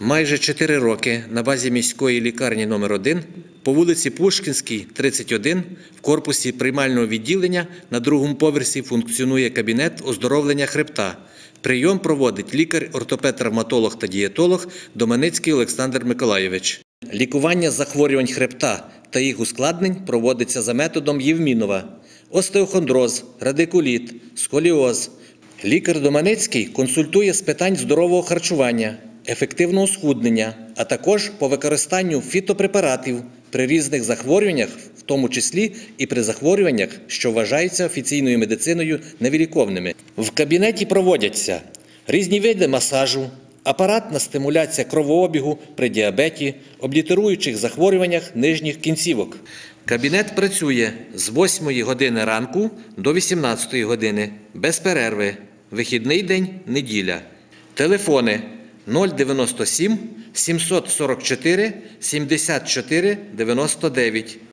Майже 4 роки на базі міської лікарні номер 1 по вулиці Пушкінській, 31, в корпусі приймального відділення на другому поверсі функціонує кабінет оздоровлення хребта. Прийом проводить лікар-ортопед-травматолог та дієтолог Доменицький Олександр Миколайович. Лікування захворювань хребта та їх ускладнень проводиться за методом Євмінова. Остеохондроз, радикуліт, сколіоз. Лікар Доманецький консультує з питань здорового харчування, ефективного схуднення, а також по використанню фітопрепаратів при різних захворюваннях, в тому числі і при захворюваннях, що вважаються офіційною медициною невиліковними. В кабінеті проводяться різні види масажу, апаратна стимуляція кровообігу при діабеті, облітеруючих захворюваннях нижніх кінцівок. Кабінет працює з 8 години ранку до 18 години без перерви. Вихідний день неділя. Телефони 097 744 74 99